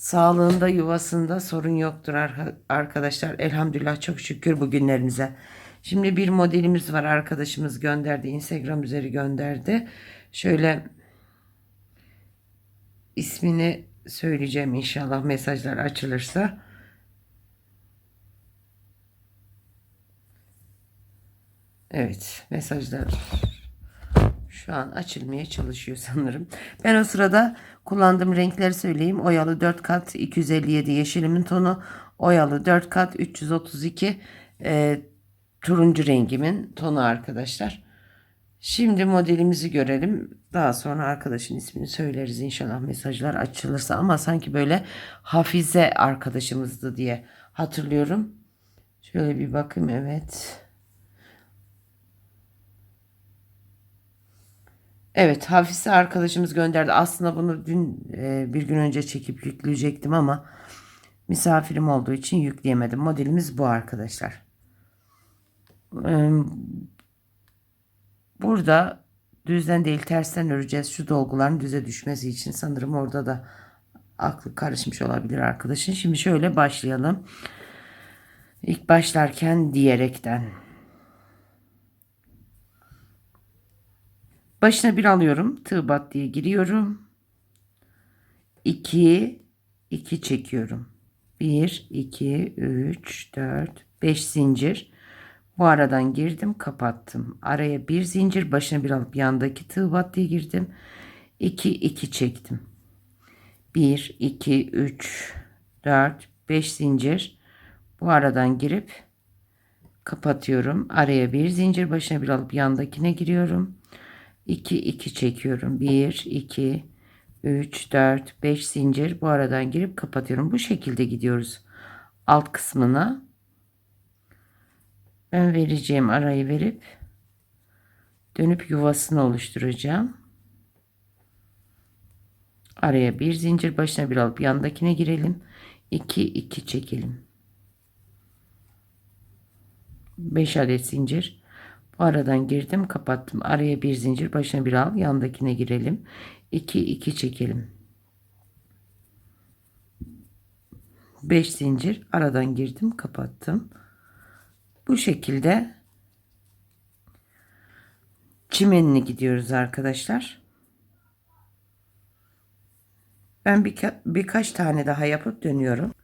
Sağlığında, yuvasında sorun yoktur arka- arkadaşlar. Elhamdülillah çok şükür bugünlerimize. Şimdi bir modelimiz var arkadaşımız gönderdi. Instagram üzeri gönderdi. Şöyle ismini söyleyeceğim inşallah mesajlar açılırsa. Evet mesajlar şu an açılmaya çalışıyor sanırım. Ben o sırada kullandığım renkleri söyleyeyim. Oyalı 4 kat 257 yeşilimin tonu. Oyalı 4 kat 332 e, turuncu rengimin tonu arkadaşlar. Şimdi modelimizi görelim. Daha sonra arkadaşın ismini söyleriz inşallah mesajlar açılırsa. Ama sanki böyle Hafize arkadaşımızdı diye hatırlıyorum. Şöyle bir bakayım evet. Evet Hafize arkadaşımız gönderdi. Aslında bunu dün e, bir gün önce çekip yükleyecektim ama misafirim olduğu için yükleyemedim. Modelimiz bu arkadaşlar. E, burada düzden değil tersten öreceğiz. Şu dolguların düze düşmesi için sanırım orada da aklı karışmış olabilir arkadaşın. Şimdi şöyle başlayalım. İlk başlarken diyerekten. Başına bir alıyorum. Tığ bat diye giriyorum. 2 2 çekiyorum. 1 2 3 4 5 zincir. Bu aradan girdim, kapattım. Araya bir zincir, başına bir alıp yandaki tığ bat diye girdim. 2 2 çektim. 1 2 3 4 5 zincir. Bu aradan girip kapatıyorum. Araya bir zincir, başına bir alıp yandakine giriyorum. 2 2 çekiyorum. 1 2 3 4 5 zincir bu aradan girip kapatıyorum. Bu şekilde gidiyoruz. Alt kısmına ben vereceğim arayı verip dönüp yuvasını oluşturacağım. Araya bir zincir başına bir alıp yandakine girelim. 2 2 çekelim. 5 adet zincir bu aradan girdim kapattım. Araya bir zincir başına bir al. Yandakine girelim. 2 2 çekelim. 5 zincir aradan girdim kapattım. Bu şekilde çimenini gidiyoruz arkadaşlar. Ben birka birkaç tane daha yapıp dönüyorum.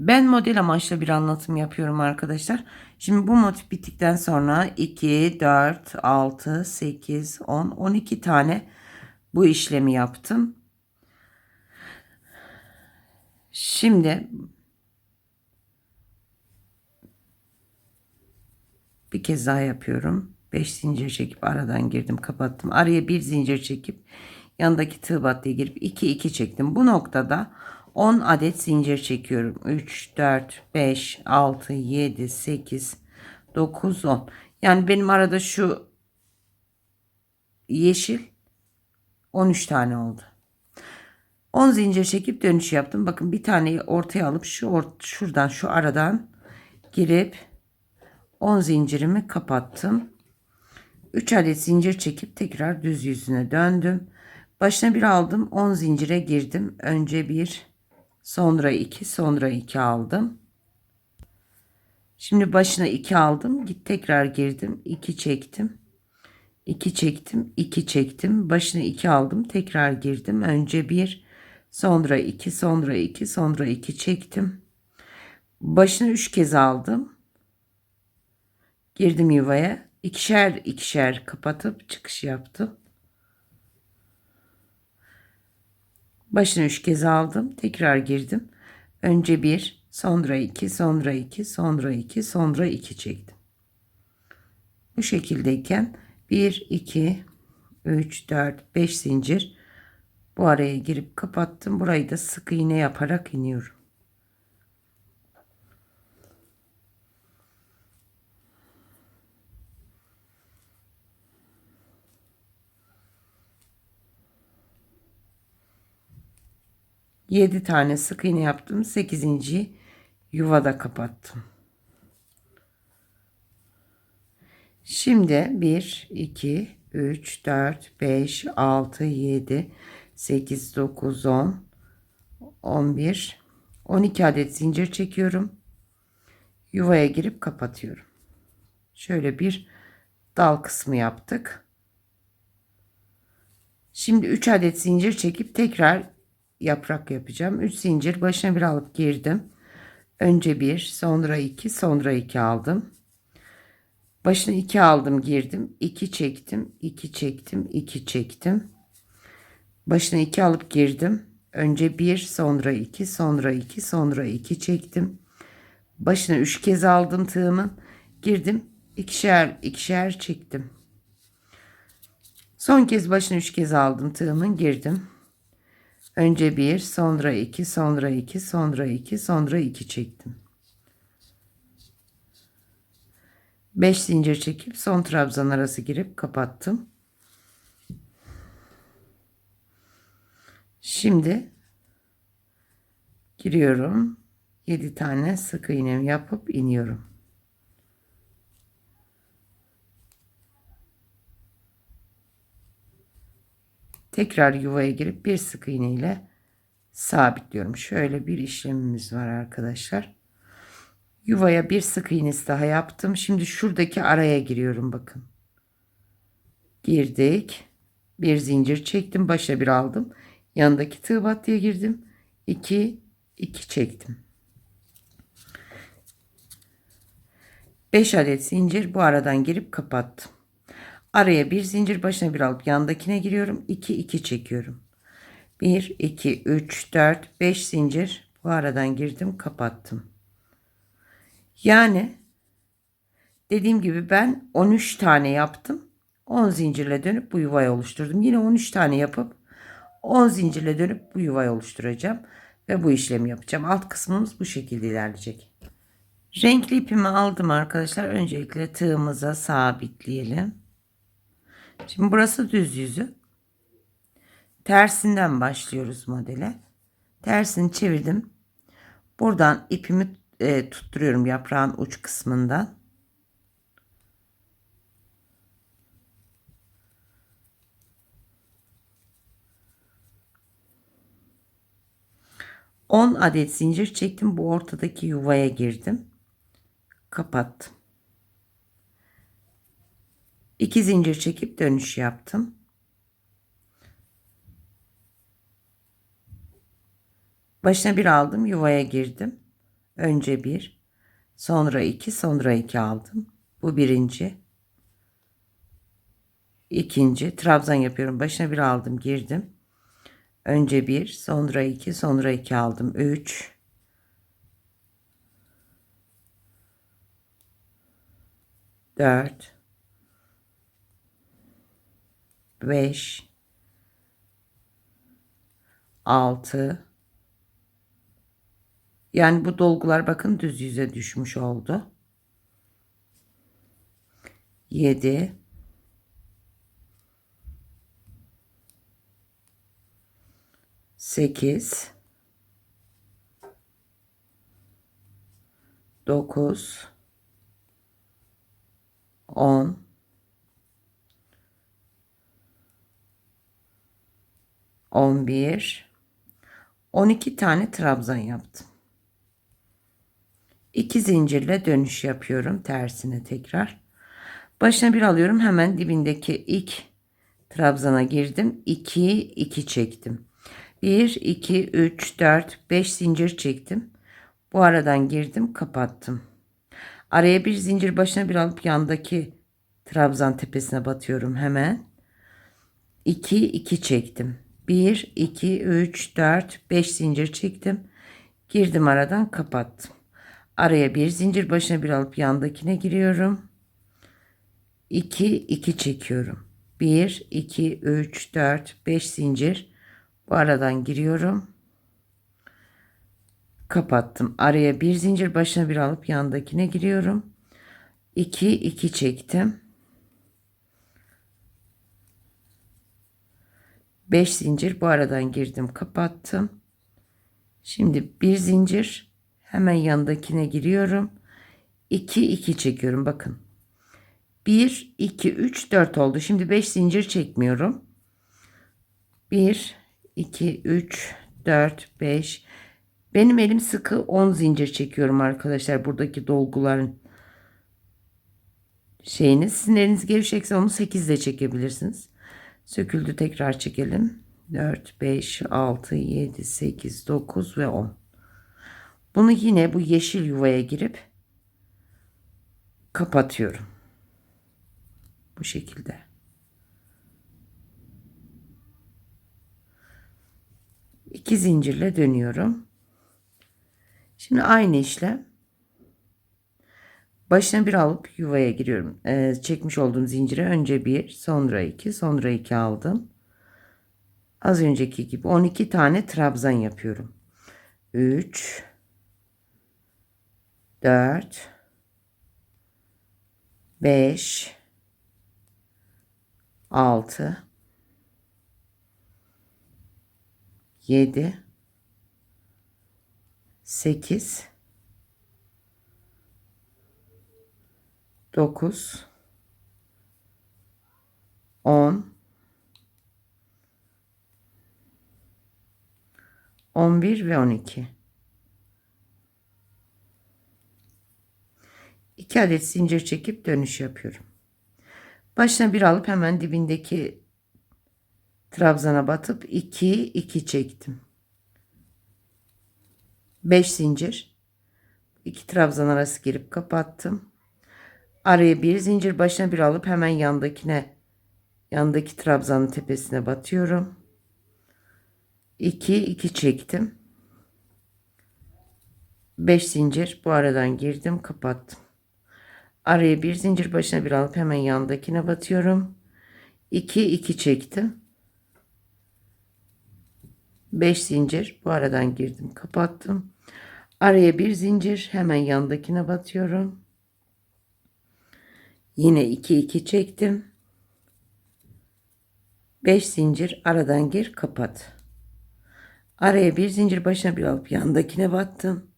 Ben model amaçlı bir anlatım yapıyorum arkadaşlar. Şimdi bu motif bittikten sonra 2, 4, 6, 8, 10, 12 tane bu işlemi yaptım. Şimdi bir kez daha yapıyorum. 5 zincir çekip aradan girdim kapattım. Araya bir zincir çekip yandaki tığ battıya girip 2 2 çektim. Bu noktada 10 adet zincir çekiyorum. 3, 4, 5, 6, 7, 8, 9, 10. Yani benim arada şu yeşil 13 tane oldu. 10 zincir çekip dönüş yaptım. Bakın bir taneyi ortaya alıp şu or şuradan şu aradan girip 10 zincirimi kapattım. 3 adet zincir çekip tekrar düz yüzüne döndüm. Başına bir aldım 10 zincire girdim. Önce bir Sonra 2, sonra 2 aldım. Şimdi başına 2 aldım. Git tekrar girdim. 2 çektim. 2 çektim. 2 çektim. Başına 2 aldım. Tekrar girdim. Önce 1, sonra 2, sonra 2, sonra 2 çektim. Başına 3 kez aldım. Girdim yuvaya. İkişer ikişer kapatıp çıkış yaptım. Başını üç kez aldım. Tekrar girdim. Önce bir, sonra iki, sonra iki, sonra iki, sonra iki çektim. Bu şekildeyken bir, iki, üç, dört, beş zincir bu araya girip kapattım. Burayı da sık iğne yaparak iniyorum. 7 tane sık iğne yaptım. 8. yuvada kapattım. Şimdi 1 2 3 4 5 6 7 8 9 10 11 12 adet zincir çekiyorum. Yuvaya girip kapatıyorum. Şöyle bir dal kısmı yaptık. Şimdi 3 adet zincir çekip tekrar yaprak yapacağım. 3 zincir başına bir alıp girdim. Önce bir, sonra iki, sonra iki aldım. Başına iki aldım, girdim. 2 çektim, 2 çektim, 2 çektim. Başına iki alıp girdim. Önce bir, sonra iki, sonra iki, sonra iki çektim. Başına üç kez aldım tığımın. Girdim. ikişer ikişer çektim. Son kez başına üç kez aldım tığımın girdim. Önce bir, sonra iki, sonra iki, sonra iki, sonra iki çektim. Beş zincir çekip son trabzan arası girip kapattım. Şimdi giriyorum. 7 tane sık iğnemi yapıp iniyorum. Tekrar yuvaya girip bir sık iğne ile sabitliyorum. Şöyle bir işlemimiz var arkadaşlar. Yuvaya bir sık iğnesi daha yaptım. Şimdi şuradaki araya giriyorum bakın. Girdik. Bir zincir çektim. Başa bir aldım. Yanındaki tığ battıya girdim. 2 2 çektim. 5 adet zincir bu aradan girip kapattım. Araya bir zincir başına bir alıp yandakine giriyorum. 2 2 çekiyorum. 1 2 3 4 5 zincir bu aradan girdim kapattım. Yani dediğim gibi ben 13 tane yaptım. 10 zincirle dönüp bu yuvayı oluşturdum. Yine 13 tane yapıp 10 zincirle dönüp bu yuvayı oluşturacağım ve bu işlemi yapacağım. Alt kısmımız bu şekilde ilerleyecek. Renkli ipimi aldım arkadaşlar. Öncelikle tığımıza sabitleyelim. Şimdi burası düz yüzü. Tersinden başlıyoruz modele. Tersini çevirdim. Buradan ipimi e, tutturuyorum yaprağın uç kısmından. 10 adet zincir çektim. Bu ortadaki yuvaya girdim. Kapattım. 2 zincir çekip dönüş yaptım. Başına bir aldım, yuvaya girdim. Önce bir, sonra iki, sonra iki aldım. Bu birinci. İkinci, trabzan yapıyorum. Başına bir aldım, girdim. Önce bir, sonra iki, sonra iki aldım. Üç. Dört. Beş. Altı. Yani bu dolgular bakın düz yüze düşmüş oldu. Yedi. 8 9 10 11 12 tane trabzan yaptım. 2 zincirle dönüş yapıyorum tersine tekrar. Başına bir alıyorum hemen dibindeki ilk trabzana girdim. 2 2 çektim. 1, 2, 3, 4, 5 zincir çektim. Bu aradan girdim kapattım. Araya bir zincir başına bir alıp yandaki trabzan tepesine batıyorum hemen. 2, 2 çektim. 1, 2, 3, 4, 5 zincir çektim. Girdim aradan kapattım. Araya bir zincir başına bir alıp yandakine giriyorum. 2, 2 çekiyorum. 1, 2, 3, 4, 5 zincir bu aradan giriyorum. Kapattım. Araya bir zincir başına bir alıp yandakine giriyorum. 2 2 çektim. 5 zincir bu aradan girdim, kapattım. Şimdi bir zincir hemen yanındakine giriyorum. 2 2 çekiyorum bakın. 1 2 3 4 oldu. Şimdi 5 zincir çekmiyorum. 1 2 3 4 5 Benim elim sıkı 10 zincir çekiyorum arkadaşlar buradaki dolguların şeyini. Sizin eliniz gevşekse onu 8 de çekebilirsiniz. Söküldü tekrar çekelim. 4 5 6 7 8 9 ve 10. Bunu yine bu yeşil yuvaya girip kapatıyorum. Bu şekilde. İki zincirle dönüyorum. Şimdi aynı işlem. Başına bir alıp yuvaya giriyorum. Ee, çekmiş olduğum zincire önce bir, sonra iki, sonra iki aldım. Az önceki gibi 12 tane trabzan yapıyorum. 3 4 5 6 7 8 9 10 11 ve 12 2 adet zincir çekip dönüş yapıyorum. Başına bir alıp hemen dibindeki trabzana batıp 2 2 çektim. 5 zincir. 2 trabzan arası girip kapattım. Araya bir zincir başına bir alıp hemen yandakine yandaki trabzanın tepesine batıyorum. 2 2 çektim. 5 zincir bu aradan girdim kapattım. Araya bir zincir başına bir alıp hemen yandakine batıyorum. 2 2 çektim. 5 zincir bu aradan girdim kapattım. Araya bir zincir hemen yandakine batıyorum. Yine 2 2 çektim. 5 zincir aradan gir kapat. Araya bir zincir başına bir alıp yandakine battım.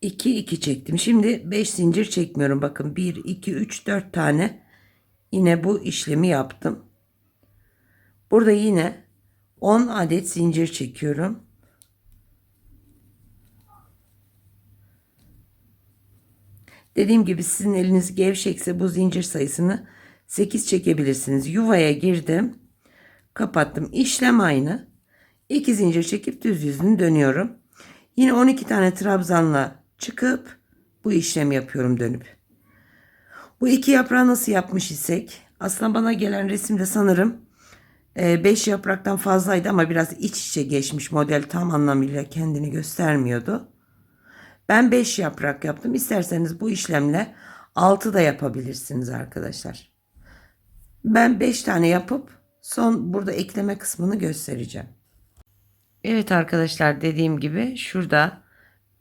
2 2 çektim. Şimdi 5 zincir çekmiyorum. Bakın 1 2 3 4 tane yine bu işlemi yaptım. Burada yine 10 adet zincir çekiyorum. Dediğim gibi sizin eliniz gevşekse bu zincir sayısını 8 çekebilirsiniz. Yuvaya girdim. Kapattım. İşlem aynı. 2 zincir çekip düz yüzünü dönüyorum. Yine 12 tane trabzanla çıkıp bu işlem yapıyorum dönüp. Bu iki yaprağı nasıl yapmış isek aslında bana gelen resimde sanırım 5 yapraktan fazlaydı ama biraz iç içe geçmiş model tam anlamıyla kendini göstermiyordu. Ben 5 yaprak yaptım. İsterseniz bu işlemle 6 da yapabilirsiniz arkadaşlar. Ben 5 tane yapıp son burada ekleme kısmını göstereceğim. Evet arkadaşlar dediğim gibi şurada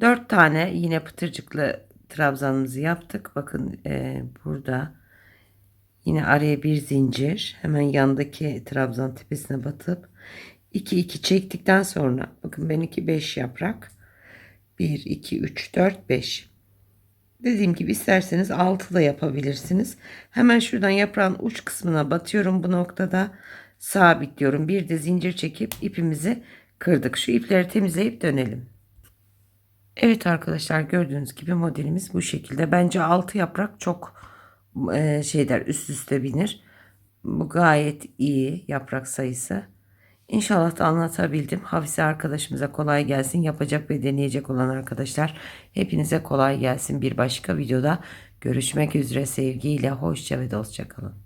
4 tane yine pıtırcıklı trabzanımızı yaptık. Bakın e, burada yine araya bir zincir hemen yandaki trabzan tepesine batıp 2 2 çektikten sonra bakın benimki 5 yaprak 1 2 3 4 5 dediğim gibi isterseniz 6 da yapabilirsiniz hemen şuradan yaprağın uç kısmına batıyorum bu noktada sabitliyorum bir de zincir çekip ipimizi kırdık şu ipleri temizleyip dönelim Evet arkadaşlar gördüğünüz gibi modelimiz bu şekilde. Bence 6 yaprak çok e, şeyler üst üste binir. Bu gayet iyi yaprak sayısı. İnşallah da anlatabildim. Hafize arkadaşımıza kolay gelsin. Yapacak ve deneyecek olan arkadaşlar hepinize kolay gelsin. Bir başka videoda görüşmek üzere sevgiyle. Hoşça ve dostça kalın.